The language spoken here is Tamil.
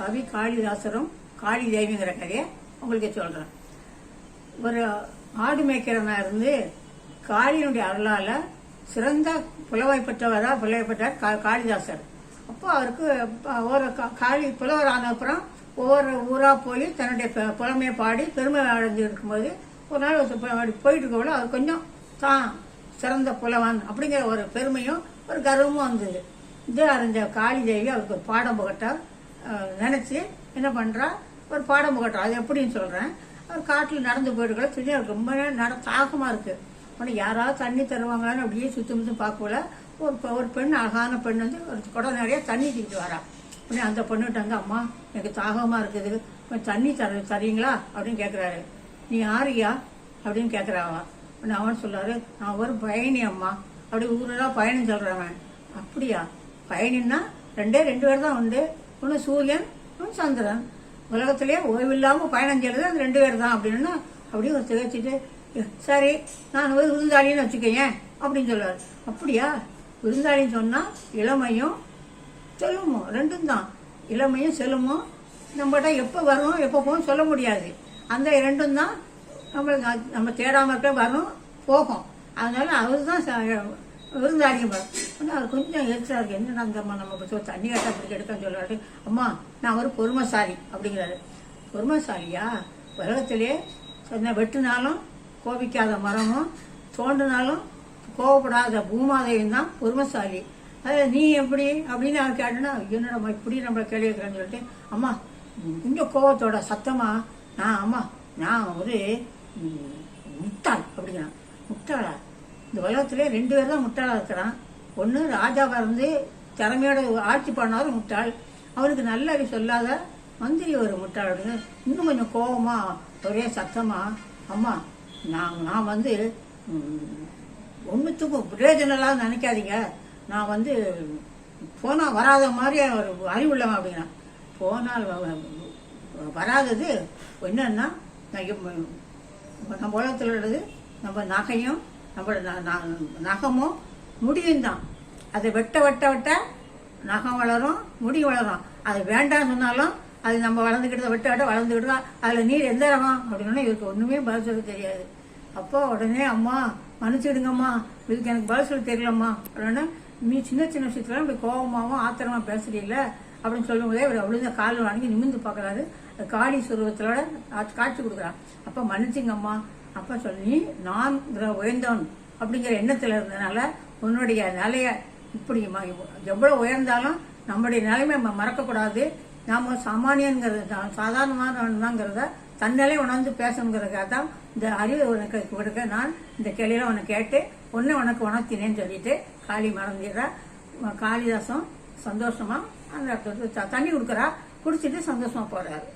கவி காளிதாசரும் காளி தேவிங்கிற கதையை உங்களுக்கு சொல்கிறேன் ஒரு ஆடு மேய்க்கிறவனா இருந்து காளியினுடைய அருளால் சிறந்த புலவை பெற்றவராக புலவை பெற்றார் கா- காளிதாசர். அப்போ அவருக்கு ஒரு கா- காளி புலவர் ஆனப்புறம் ஒவ்வொரு ஊராக போய் தன்னுடைய ப- புலமையை பாடி பெருமை அடைஞ்சு இருக்கும்போது ஒரு நாள் ஒரு போயிட்டு இருக்கோட அவர் கொஞ்சம் தான் சிறந்த புலவன் அப்படிங்கிற ஒரு பெருமையும் ஒரு கர்வமும் வந்தது. இது அறிஞ்ச காளி தேவி அவருக்கு ஒரு பாடம் புகட்டார். நினச்சி என்ன பண்ணுறா ஒரு பாடம் புகட்டுறா. அது எப்படின்னு சொல்கிறேன் அவர் காட்டில் நடந்து போயிட்டு திடீர்னு ரொம்ப நட தாகமாக இருக்குது உடனே யாராவது தண்ணி தருவாங்களான்னு அப்படியே சுற்றி முத்தி பார்க்கல ஒரு ஒரு பெண் அழகான பெண் வந்து ஒரு குடம் நிறையா தண்ணி தூக்கிட்டு வரா. உடனே அந்த பொண்ணுகிட்ட அம்மா எனக்கு தாகமாக இருக்குது. கொஞ்சம் தண்ணி தர தரீங்களா? அப்படின்னு கேட்குறாரு நீ யாரியா அப்படின்னு கேட்குறாவா உடனே அவன் சொல்றாரு நான் ஒரு பயணி அம்மா. அப்படி ஊரெல்லாம் பயணம் சொல்கிறவன் அப்படியா? பயணின்னா ரெண்டே ரெண்டு பேர் தான் உண்டு. ஒன்று சூரியன் ஒன்று சந்திரன். உலகத்திலே ஓய்வில்லாமல் பயணம் செய்யறது அந்த ரெண்டு பேர் தான் அப்படின்னு அப்படியே ஒரு திகச்சிட்டு சரி நான் ஒரு விருந்தாளின்னு வச்சுக்கேன் அப்படின்னு சொல்லுவார். அப்படியா? விருந்தாளின்னு சொன்னால் இளமையும் செல்லுமோ ரெண்டும் தான். இளமையும் செல்வமும் நம்மகிட்ட எப்போ வரும் எப்போ போகும் சொல்ல முடியாது. அந்த ரெண்டும் தான் நம்மளுக்கு நம்ம தேடாமல் இருக்க வரும் போகும். அதனால அவர் தான் விருந்தாளியும் வரும் ஆனால் அது கொஞ்சம் எரிச்சலா இருக்கு என்ன அந்த நம்ம இப்போ தண்ணி கட்டா அப்படி எடுக்கன்னு சொல்கிறாரு அம்மா நான் ஒரு பொறுமைசாலி அப்படிங்கிறாரு. பொறுமைசாலியா? உலகத்திலே சொன்ன வெட்டினாலும் கோபிக்காத மரமும் தோண்டினாலும் கோவப்படாத பூமாதேவியும் தான் பொறுமைசாலி. அது நீ எப்படி அப்படின்னு அவர் கேட்டேன்னா என்னடா இப்படி நம்மளை கேள்வி வைக்கிறேன்னு சொல்லிட்டு அம்மா கொஞ்சம் கோவத்தோட சத்தமா நான் அம்மா நான் ஒரு முட்டாள் அப்படிங்கிறான். முட்டாளா? இந்த உலகத்திலே ரெண்டு பேர் தான் முட்டாளாக இருக்கிறான். ஒன்று ராஜா வந்து திறமையோட ஆட்சி பண்ணாத முட்டாள். அவனுக்கு நல்ல சொல்லாத மந்திரி ஒரு முட்டாள். அப்படின்னு இன்னும் கொஞ்சம் கோபமாக ஒரே சத்தமா அம்மா நான் நான் வந்து ஒன்றுத்துக்கும் பிரயோஜனம் நினைக்காதீங்க. நான் வந்து போனால் வராத மாதிரி ஒரு அறிவுள்ளவன் அப்படின்னா. போனால் வ- வராதது என்னன்னா நம்ம உலகத்தில் உள்ளது நம்ம நகையும் நம்ம ந- ந- நகமும் முடியும் தான் அதை வெட்ட வெட்ட வெட்ட நகம் வளரும் முடி வளரும். அது வேண்டாம்னு சொன்னாலும் அது நம்ம வளர்ந்துக்கிட்டு வெட்ட வெட்ட வளர்ந்துக்கிட்டு தான் அதில் நீர் எந்த ரகம் அப்படின்னா இவருக்கு ஒன்றுமே பதில் சொல்ல தெரியாது. அப்போ உடனே அம்மா மன்னிச்சிடுங்கம்மா. இதுக்கு எனக்கு பதில் சொல்ல தெரியலம்மா அப்படின்னா நீ சின்ன சின்ன விஷயத்துல இப்படி கோபமாகவும் ஆத்திரமாக பேசுறீல்ல அப்படின்னு சொல்லும்போதே இவர் அவ்வளோ காலில் வணங்கி நிமிந்து பார்க்குறாரு. அது காளி சுருவத்தோட காட்சி கொடுக்குறான். அப்போ மன்னிச்சுங்கம்மா. அப்போ சொல்லி நான் உயர்ந்தவன் அப்படிங்கிற எண்ணத்தில் இருந்ததுனால உன்னுடைய நிலைய இப்படி எவ்வளோ எவ்வளவு உயர்ந்தாலும் நம்முடைய நிலைமை மறக்கக்கூடாது. நாம சாமானியங்கிறது தான் சாதாரணமானவன்தாங்கிறத தன்னாலே உணர்ந்து பேசணுங்கிறதுக்காக தான் இந்த அறிவு உனக்கு கொடுக்க நான் இந்த கேள்வியில உனக்கு கேட்டு ஒன்னு உனக்கு உணர்த்தினேன்னு சொல்லிட்டு காளி மறந்துடுறா. காளிதாசம் சந்தோஷமா அந்த இடத்துல த- தண்ணி கொடுக்குறா. குடிச்சிட்டு சந்தோஷமா போறாரு.